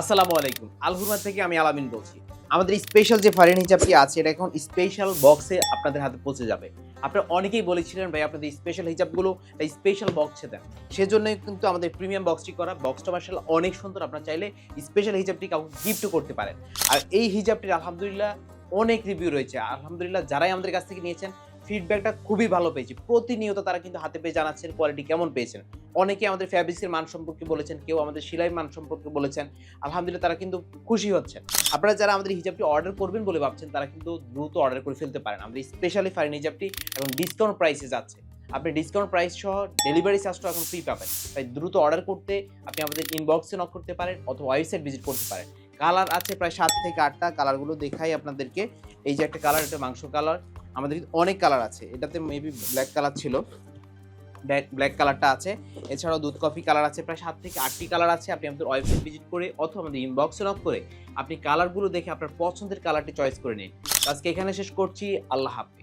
আসসালামু আলাইকুম। আলহুরমা থেকে আমি আলামিন বলছি। আমাদের স্পেশাল যে ফারিন হিজাবটি আছে, এটা এখন স্পেশাল বক্সে আপনাদের হাতে পৌঁছে যাবে। আপনারা অনেকেই বলেছিলেন, ভাই আপনাদের স্পেশাল হিজাবগুলো স্পেশাল বক্সে দেন। সেজন্য কিন্তু আমাদের প্রিমিয়াম বক্সটি করা বক্সটা মার্শাল অনেক সুন্দর। আপনারা চাইলে স্পেশাল হিজাবটি কাউকে গিফটও করতে পারেন। আর এই হিজাবটির আলহামদুলিল্লাহ অনেক রিভিউ রয়েছে। আলহামদুলিল্লাহ যারাই আমাদের কাছ থেকে নিয়েছেন ফিডব্যাকটা খুবই ভালো পেয়েছি। প্রতিনিয়ত তারা কিন্তু হাতে পেয়ে জানাচ্ছেন কোয়ালিটি কেমন পেয়েছেন। অনেকে আমাদের ফ্যাব্রিক্সের মান সম্পর্কে বলেছেন, কেউ আমাদের সেলাই মান সম্পর্কে বলেছেন। আলহামদুলিল্লাহ তারা কিন্তু খুশি হচ্ছেন। আপনারা যারা আমাদের হিজাবটি অর্ডার করবেন বলে ভাবছেন, তারা কিন্তু দ্রুত অর্ডার করে ফেলতে পারেন। আমাদের স্পেশালি ফাইন হিজাবটি এবং ডিসকাউন্ট প্রাইসে যাচ্ছে। আপনি ডিসকাউন্ট প্রাইস সহ ডেলিভারি চার্জটা এখন ফ্রি পাবেন। তাই দ্রুত অর্ডার করতে আপনি আমাদের ইনবক্সে নক করতে পারেন অথবা ওয়েবসাইট ভিজিট করতে পারেন। কালার আছে প্রায় সাত থেকে আটটা। কালারগুলো দেখাই আপনাদেরকে। এই যে একটা কালার এটা মাংস কালার আমাদের অনেক কালার আছে। এটাতে মেবি ব্ল্যাক কালার ছিল। ব্ল্যাক কালারটা আছে। এছাড়াও দুধ, কফি কালার আছে, প্রায় সাত থেকে আটটি কালার আছে। আপনি আমাদের ওয়েবসাইট ভিজিট করে অথবা আমাদের ইনবক্সে নক করে আপনি কালারগুলো দেখে আপনার পছন্দের কালারটি চয়েস করে নিন। আজকে এখানে শেষ করছি। আল্লাহ হাফিজ।